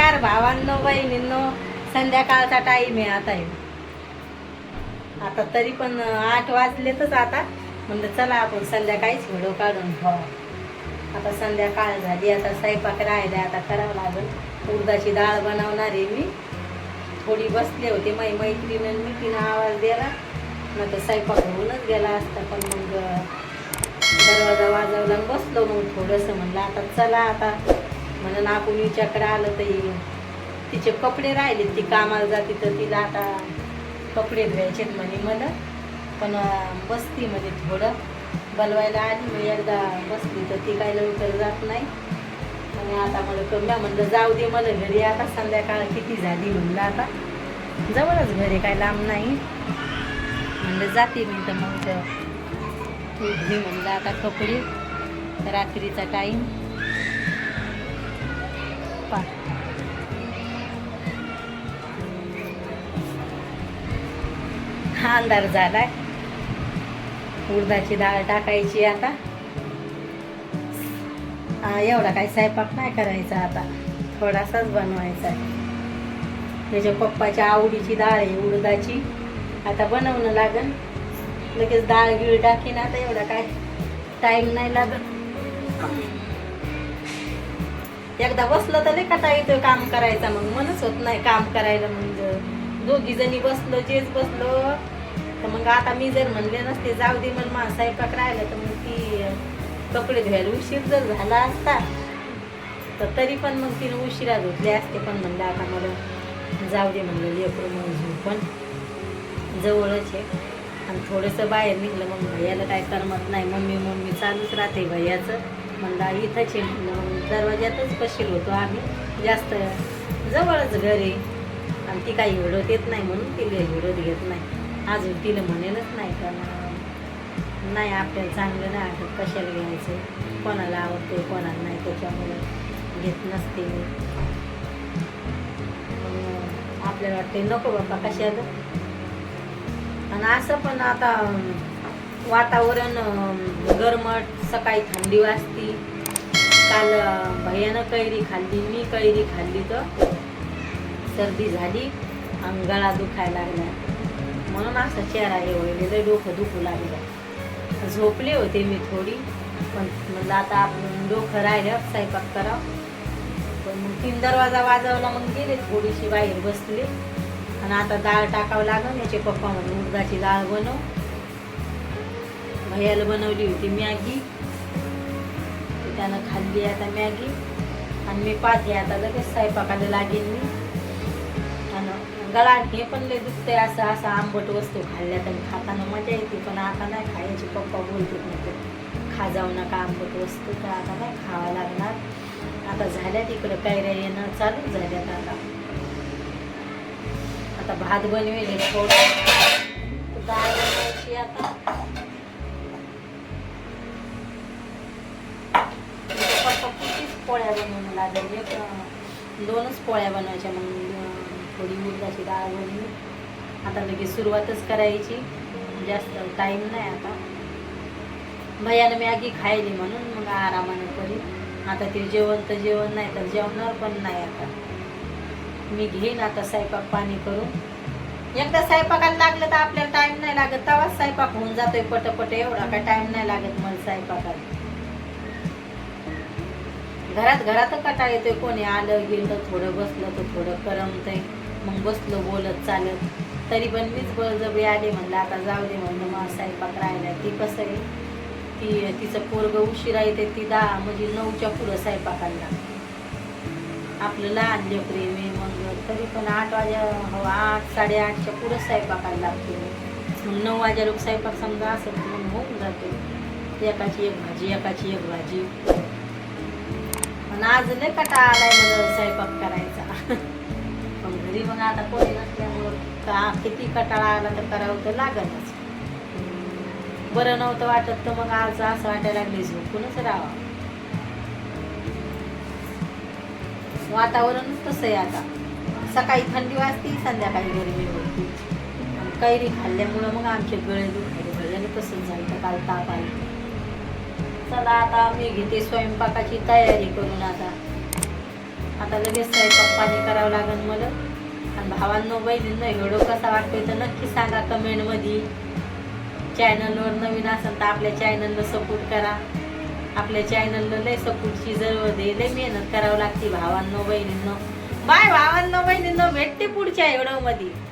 नमस्कार भावांनो बहिणींनो संध्याकाळचा टाईम आहे आता आहे आता तरी पण आठ वाजलेतच आता. म्हणलं चला आपण संध्याकाळीच व्हिडिओ काढून हो आता संध्याकाळ झाली आता स्वयंपाक राहिले आता करावं लागेल. उडदाची डाळ बनवणार आहे मी. थोडी बसले होते माझी मैत्रीण मी तिनं आवाज दिला. मग तर स्वयंपाक होऊनच गेला असता पण मग दरवाजा वाजवला आणि बसलो मग थोडंसं. म्हणलं आता चला आता. म्हणून आपण हिच्याकडे आलं तर येईल तिचे कपडे राहिले ती कामाला जाते तर तिला आता कपडे धुवायचे म्हणे मला. पण बसती म्हणजे थोडं. बोलवायला आली मी एकदा बसली तर ती काय लवकर जात नाही. आणि आता मला कमी म्हणलं जाऊ दे मला घरी आता. संध्याकाळ किती झाली म्हणलं आता. जवळच घरी काय लांब नाही. म्हणलं जाते मी तर मग. तर तू घे म्हणलं आता कपडे रात्रीचा टाईम पा. हा अंधार झालाय. उडदाची डाळ टाकायची आता. एवढा काही स्वयंपाक नाही करायचा आता. थोडासाच बनवायचा आहे. त्याच्या पप्पाच्या आवडीची डाळ आहे उडदाची. आता बनवणं लागन लगेच डाळ गिळ टाकीन आता एवढा काय टाईम नाही लागत. एकदा बसलं तर नाही कटा इथं काम करायचा मग. मनच होत नाही काम करायला म्हणजे. दोघी जणी बसलो जेच बसलो. तर मग आता मी जर म्हणले नसते जाऊ दे मग मा स्वयंपाक राहिलं तर मग ती कपडे धुवायला उशीर जर झाला असता तर तरी पण मग तिने उशिरा धुतले असते. पण म्हणलं आता मला जाऊ दे म्हणलं लेकरू मग पण. जवळच आहे. आणि थोडंसं बाहेर निघलं मग भैयाला काय करमत नाही. मम्मी मम्मी चालूच राहते भैयाचं. म्हणला इथंच आहे दरवाज्यातच बसेल होतो आम्ही. जास्त जवळच घर आहे. आणि ती काही हिडत येत नाही म्हणून तिला हिडत घेत नाही. अजून तिला म्हणेलच नाही का नाही आपल्याला चांगलं नाही आठवत कशाला घ्यायचं. कोणाला आवडते कोणाला नाही त्याच्यामुळे घेत नसते आपल्याला वाटते नको बाबा कशाला? आणि असं पण आता वातावरण गरमट सकाळी थंडी वाजती. काल भैयानं कैरी खाल्ली मी कैरी खाल्ली तर सर्दी झाली. आणि गळा दुखायला लागला. म्हणून असं चेहरा हे व्हायला डोकं दुखू लागलं. झोपले होते मी थोडी पण म्हणलं आता आपण डोकं राहिलं स्वयंपाक करावं. पण मग तीन दरवाजा वाजवला मग गेले थोडीशी बाहेर बसले. आणि आता डाळ टाकावं लागेल याचे पप्पा म्हणून उडदाची डाळ बनव. भैयाला बनवली होती मॅगी. त्यानं खाल्ली आता मॅगी. आणि मी पाहते आता लगेच स्वयंपाकाला लागेल मी. आणि गळा हे पण लय दुखतंय असं असं आंबट वस्तू खाल्ल्या तर खाताना मजा येते पण आता नाही खायची. पप्पा बोलते नको खा जाऊ नका आंबट वस्तू तर आता नाही खावा लागणार. आता झाल्या तिकडं कैऱ्या येणं चालू झाल्यात आता. आता भात बनवेल थोडं. डाळ बनवायची आता. पोळ्या बनवून लागेल. एक दोनच पोळ्या बनवायच्या मग थोडी उडदाची डाळ बनवली आता लगेच सुरुवातच करायची. जास्त टाईम नाही आता. भैयानं मॅगी खायली म्हणून मग आरामानं करी. आता ते जेवण तर जेवण नाही तर जेवणार पण नाही आता. मी घेईन आता स्वयंपाक पाणी करून. एकदा स्वयंपाकाला लागलं तर आपल्याला टाईम नाही लागत. तेव्हाच स्वयंपाक होऊन जातोय पटपट. एवढा काय टाईम नाही लागत मला स्वयंपाकाला. घरात घरात कटाळ येतोय. कोणी आलं गेलं थोडं बसलं तर थोडं करमतंय. मग बसलो बोलत चालत. तरी पण मीच बळजबरी आले म्हणलं आता जाऊ दे म्हणलं मग स्वयंपाक राहिला. ती कसं आहे ती तिचं पोरग उशिरा येते ती दहा म्हणजे नऊच्या पुढं स्वयंपाकाला. लागते आपलं लहान लेकरे मी मग तरी पण आठ वाजा हो आठ साडेआठच्या पुढं स्वयंपाकाला लागते मग नऊ वाजा लोक स्वयंपाक समजा असं मग होऊन जाते. एकाची एक भाजी एकाची एक भाजी. पण आज कटा आलाय मला स्वयंपाक करायचा. पण घरी मग आता कोणी नसल्यामुळं का किती कटाळा आला तर करावं तर लागतच बरं नव्हतं वाटत तर मग आज असं वाटायला लागले झोपूनच राहावं. वातावरणच तसं आहे आता. सकाळी थंडी वाजती संध्याकाळी गरमी होती कैरी खाल्ल्यामुळं मग आमचे गळे दुखायले. भैयाने तसंच झालं काल ताप आलं. चला आता मी घेते स्वयंपाकाची तयारी करून आता. आता लगेच स्वयंपाक पाणी करावं लागेल मला. आणि भावांनो बहिणींनो व्हिडिओ कसा वाटतोय तर नक्की सांगा कमेंटमध्ये. चॅनलवर नवीन असेल तर आपल्या चॅनलला सपोर्ट करा. आपल्या चॅनलला लय सपोर्टची जरूर दे लय मेहनत करावं लागते भावांनो बहिणींनो. बाय भावांनो बहिणींनो भेटते पुढच्या व्हिडिओमध्ये.